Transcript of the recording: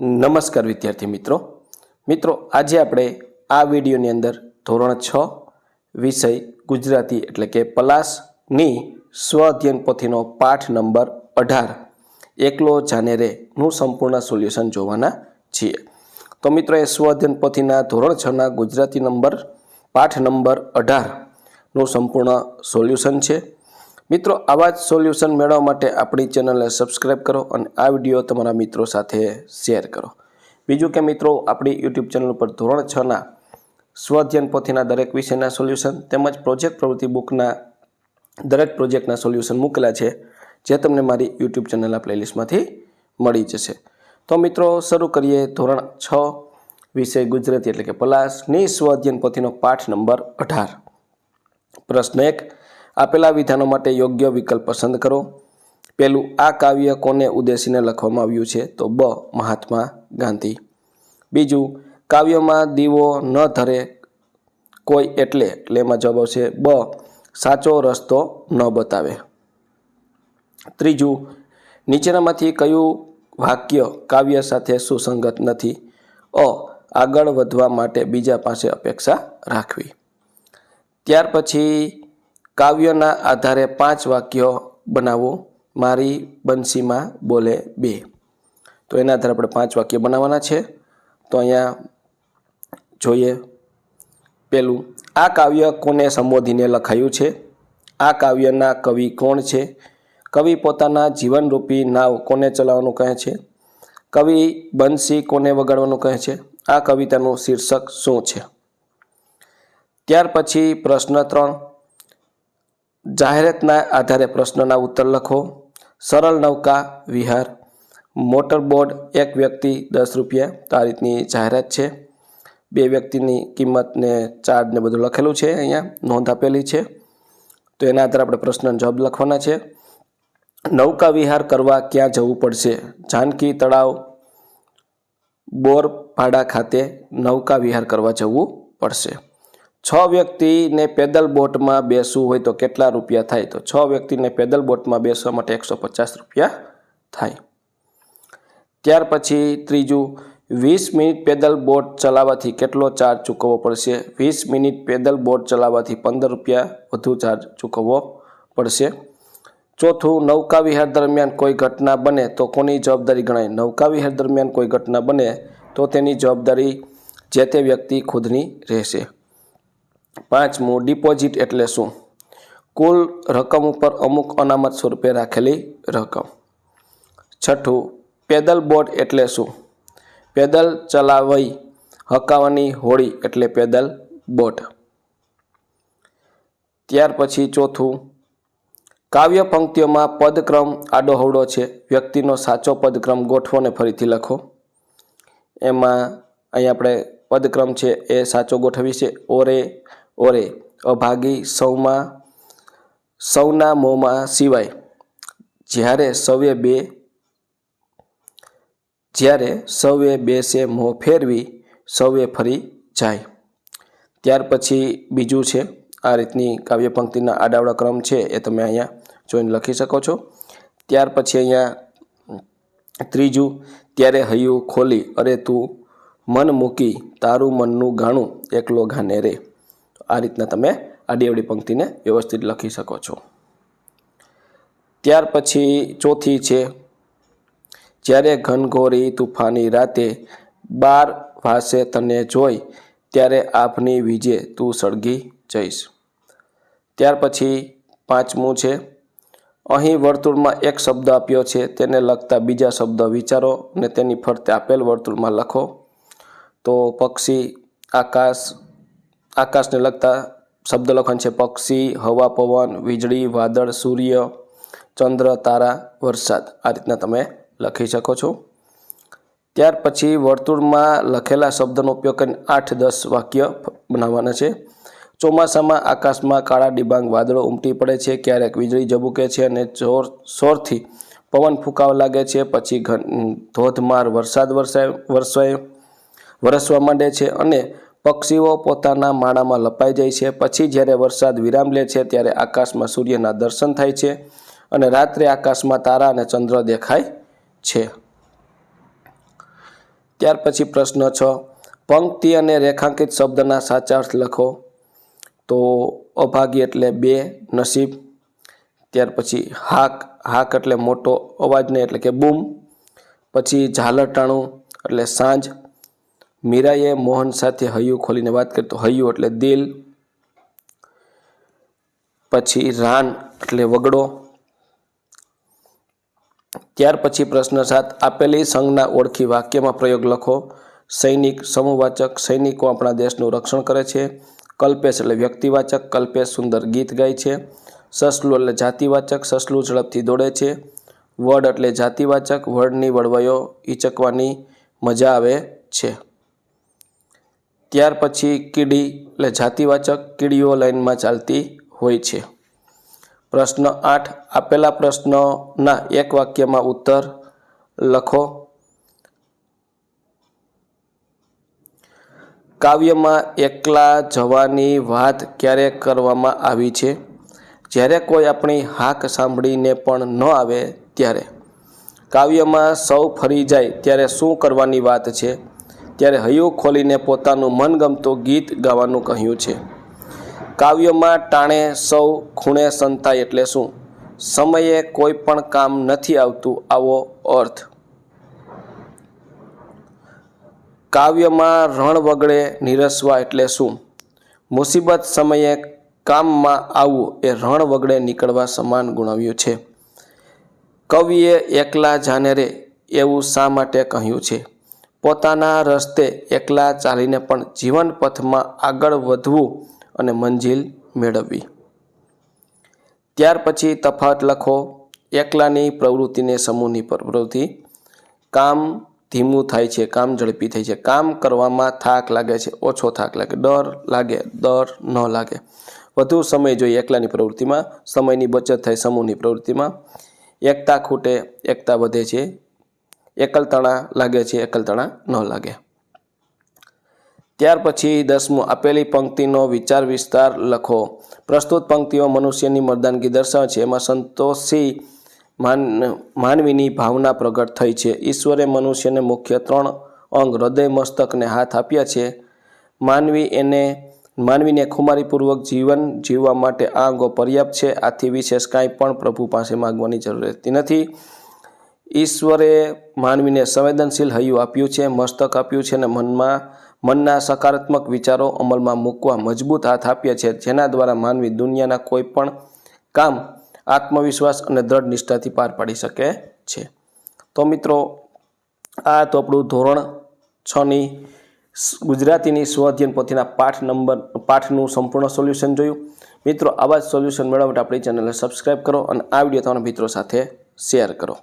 નમસ્કાર વિદ્યાર્થી મિત્રો. મિત્રો, આજે આપણે આ વિડીયોની અંદર ધોરણ છ વિષય ગુજરાતી એટલે કે પલાસની સ્વ અધ્યયન પોથીનો પાઠ નંબર અઢાર. એકલો જાને રેનું સંપૂર્ણ સોલ્યુશન જોવાના છીએ. તો મિત્રો, એ સ્વ અધ્યયન પોથીના ધોરણ છના ગુજરાતી નંબર, પાઠ નંબર અઢારનું સંપૂર્ણ સોલ્યુશન છે. મિત્રો, આવા જ સોલ્યુશન મેળવવા માટે આપણી ચેનલને સબસ્ક્રાઈબ કરો અને આ વીડિયો તમારા મિત્રો સાથે શેર કરો. બીજું કે મિત્રો, આપણી યુટ્યુબ ચેનલ પર ધોરણ છના સ્વધ્યન પોથીના દરેક વિષયના સોલ્યુશન તેમજ પ્રોજેક્ટ પ્રવૃત્તિ બુકના દરેક પ્રોજેક્ટના સોલ્યુશન મૂકેલા છે, જે તમને મારી યુટ્યુબ ચેનલના પ્લેલિસ્ટમાંથી મળી જશે. તો મિત્રો, શરૂ કરીએ ધોરણ છ વિષય ગુજરાતી એટલે કે પલાસની સ્વઅધ્યયન પોથીનો પાઠ નંબર અઢાર. પ્રશ્ન એક આપેલા વિધાનો માટે યોગ્ય વિકલ્પ પસંદ કરો. પહેલું, આ કાવ્ય કોને ઉદ્દેશીને લખવામાં આવ્યું છે? તો બ, મહાત્મા ગાંધી. બીજું, કાવ્યમાં દીવો ન ધરે કોઈ એટલે એટલે એમાં જવાબ આવશે બ, સાચો રસ્તો ન બતાવે. ત્રીજું, નીચેનામાંથી કયું વાક્ય કાવ્ય સાથે સુસંગત નથી? અ, આગળ વધવા માટે બીજા પાસે અપેક્ષા રાખવી. ત્યાર પછી કાવ્યના આધારે પાંચ વાક્યો બનાવો. મારી બંસીમાં બોલે બે. તો એના આધારે આપણે પાંચ વાક્ય બનાવવાના છે. તો અહીંયા જોઈએ. પેલું, આ કાવ્ય કોને સંબોધીને લખાયું છે? આ કાવ્યના કવિ કોણ છે? કવિ પોતાના જીવનરૂપી નાવ કોને ચલાવવાનું કહે છે? કવિ બંસી કોને વગાડવાનું કહે છે? આ કવિતાનું શીર્ષક શું છે? ત્યાર પછી પ્રશ્ન ત્રણ જાહેરાતના આધારે પ્રશ્નના ઉત્તર લખો. સરળ નૌકા, વિહાર. મોટર બોર્ડ, એક વ્યક્તિ, દસ રૂપિયા. તો આ રીતની જાહેરાત છે. બે વ્યક્તિની કિંમતને ચાર્જને બધું લખેલું છે અહીંયા. નોંધ આપેલી છે. તો એના આધારે આપણે પ્રશ્નનો જવાબ લખવાના છે. નૌકા, વિહાર કરવા ક્યાં જવું પડશે? જાનકી તળાવ બોરપાડા ખાતે નૌકા, વિહાર કરવા જવું પડશે. છ વ્યક્તિને પેદલ બોટમાં બેસવું હોય તો કેટલા રૂપિયા થાય? તો છ વ્યક્તિને પેદલ બોટમાં બેસવા માટે એકસો પચાસ રૂપિયા થાય. ત્યાર પછી ત્રીજું, વીસ મિનિટ પેદલ બોટ ચલાવવાથી કેટલો ચાર્જ ચૂકવવો પડશે? વીસ મિનિટ પેદલ બોટ ચલાવવાથી પંદર રૂપિયા વધુ ચાર્જ ચૂકવવો પડશે. ચોથું નૌકા વિહાર દરમિયાન કોઈ ઘટના બને તો કોની જવાબદારી ગણાય? નૌકા વિહાર દરમિયાન કોઈ ઘટના બને તો તેની જવાબદારી જે તે વ્યક્તિ ખુદની રહેશે. પાંચમું ડિપોઝિટ એટલે શું? કુલ રકમ ઉપર અમુક અનામત સ્વરૂપે રાખેલી રકમ. છઠ્ઠું, પેદલ બોટ એટલે શું? પેદલ ચલાવઈ હકાવાની હોડી એટલે પેદલ બોટ. ત્યાર પછી ચોથું, કાવ્ય પંક્તિઓમાં પદક્રમ આડોહવડો છે. વ્યક્તિનો સાચો પદક્રમ ગોઠવો ને ફરીથી લખો. એમાં અહીં આપણે પદક્રમ છે એ સાચો ગોઠવી છે. ઓરે ઓરે, અભાગી સૌમાં, સૌના મોંમાં સિવાય, જ્યારે સૌએ બે, જ્યારે સૌએ બેસે મોં ફેરવી સૌએ ફરી જાય. ત્યાર પછી બીજું છે, આ રીતની કાવ્ય પંક્તિના આડાવડા ક્રમ છે એ તમે અહીંયા જોઈને લખી શકો છો. ત્યાર પછી અહીંયા ત્રીજું, ત્યારે હૈયું ખોલી, અરે તું મન મૂકી, તારું મનનું ગાણું એકલો ગાને રે આ રીતના તમે આડી અવડી પંક્તિને વ્યવસ્થિત લખી શકો છો. ત્યાર પછી ચોથી છે, જ્યારે ઘનઘોરી તુફાની રાતે બાર વાસે તને જોઈ, ત્યારે આભની વીજે તું સળગી જઈશ. ત્યાર પછી પાંચમું છે, અહીં વર્તુળમાં એક શબ્દ આપ્યો છે, તેને લગતા બીજા શબ્દ વિચારો અને તેની ફરતે આપેલ વર્તુળમાં લખો. તો પક્ષી, આકાશ આકાશને લગતા શબ્દ લખન છે. પક્ષી, હવા, પવન, વીજળી, વાદળ, સૂર્ય, ચંદ્ર, તારા, વરસાદ. આ રીતના તમે લખી શકો છો. ત્યાર પછી વર્તુળમાં લખેલા શબ્દનો ઉપયોગ કરીને આઠ, દસ વાક્ય બનાવવાના છે. ચોમાસામાં આકાશમાં કાળા ડિબાંગ વાદળો ઉમટી પડે છે. ક્યારેક વીજળી ઝબૂકે છે અને જોર શોરથી પવન ફૂંકાવા લાગે છે. પછી ધોધમાર વરસાદ વરસાય વરસાય વરસવા માંડે છે અને પક્ષીઓ પોતાના માળામાં લપાઈ જાય છે. પછી જ્યારે વરસાદ વિરામ લે છે, ત્યારે આકાશમાં સૂર્યના દર્શન થાય છે અને રાત્રે આકાશમાં તારા અને ચંદ્ર દેખાય છે. ત્યાર પછી પ્રશ્ન છ, પંક્તિ અને રેખાંકિત શબ્દના સાચા અર્થ લખો. તો અભાગી એટલે બે, નસીબ. ત્યાર પછી હાક હાક એટલે મોટો અવાજને એટલે કે બૂમ. પછી ઝાલટાણું એટલે સાંજ. મીરાએ મોહન સાથે હૈયું ખોલીને વાત કરી તો હૈયું એટલે દિલ, પછી રાન એટલે વગડો. ત્યાર પછી પ્રશ્ન સાત, આપેલી સંજ્ઞા ઓળખી વાક્યમાં પ્રયોગ લખો. સૈનિક સમૂહવાચક સૈનિકો આપણા દેશનું રક્ષણ કરે છે. કલ્પેશ એટલે વ્યક્તિવાચક, કલ્પેશ સુંદર ગીત ગાય છે. સસલું એટલે જાતિવાચક, સસલું ઝડપથી દોડે છે. વડ એટલે જાતિવાચક, વડની વડવાયો ઈચકવાની મજા આવે છે. ત્યાર પછી કીડી એટલે જાતિવાચક કીડીઓ લાઇનમાં ચાલતી હોય છે. પ્રશ્ન આઠ, આપેલા પ્રશ્નના એક વાક્યમાં ઉત્તર લખો. કાવ્યમાં એકલા જવાની વાત ક્યારે કરવામાં આવી છે? જ્યારે કોઈ આપણી હાક સાંભળીને પણ ન આવે ત્યારે. કાવ્યમાં સૌ ફરી જાય ત્યારે શું કરવાની વાત છે? ત્યારે હૈયું ખોલીને પોતાનું મનગમતું ગીત ગાવાનું કહ્યું છે. કાવ્યમાં ટાણે સૌ ખૂણે સંતાય એટલે શું? સમયે કોઈ પણ કામ નથી આવતું, આવો અર્થ. કાવ્યમાં રણ વગડે નિરસવા એટલે શું? મુસીબત સમયે કામમાં આવવું એ રણ વગડે નીકળવા સમાન ગુણાવ્યું છે. કવિએ એકલા જાને રે એવું શા માટે કહ્યું છે? પોતાના રસ્તે એકલા ચાલીને પણ જીવન પથમાં આગળ વધવું અને મંજિલ મેળવવી. ત્યાર પછી તફાત લખો, એકલાની પ્રવૃત્તિને સમૂહની પ્રવૃત્તિ. કામ ધીમું થાય છે, કામ ઝડપી થાય છે. કામ કરવામાં થાક લાગે છે, ઓછો થાક લાગે. ડર લાગે, ડર ન લાગે. વધુ સમય જોઈએ એકલાની પ્રવૃત્તિમાં. સમયની બચત થાય સમૂહની પ્રવૃત્તિમાં. એકતા ખૂટે, એકતા વધે છે. એકલતણા લાગે છે, એકલતણા ન લાગે. ત્યાર પછી દસમું, આપેલી પંક્તિનો વિચાર વિસ્તાર લખો. પ્રસ્તુત પંક્તિઓ મનુષ્યની મર્દાનગી દર્શાવે છે. એમાં સંતોષી માન, માનવીની ભાવના પ્રગટ થઈ છે. ઈશ્વરે મનુષ્યને મુખ્ય ત્રણ અંગ, હૃદય મસ્તકને હાથ આપ્યા છે. માનવી એને, માનવીને ખુમારીપૂર્વક જીવન જીવવા માટે આ અંગો પર્યાપ્ત છે. આથી વિશેષ કાંઈ પણ પ્રભુ પાસે માગવાની જરૂર રહેતી નથી. ઈશ્વરે માનવીને સંવેદનશીલ હૈયું આપ્યું છે, મસ્તક આપ્યું છે અને મનમાં, મનના સકારાત્મક વિચારો અમલમાં મૂકવા મજબૂત હાથ આપ્યા છે, જેના દ્વારા માનવી દુનિયાના કોઈ પણ કામ, આત્મવિશ્વાસ અને દ્રઢ નિષ્ઠાથી પાર પાડી શકે છે. તો મિત્રો, આ તો આપણું ધોરણ છની ગુજરાતીની સ્વ અધ્યયન પોથીના પાઠ નંબર, પાઠનું સંપૂર્ણ સોલ્યુશન જોયું. મિત્રો, આવા જ સોલ્યુશન મેળવવા માટે આપણી ચેનલને સબસ્ક્રાઈબ કરો અને આ વીડિયો તમારા મિત્રો સાથે શેર કરો.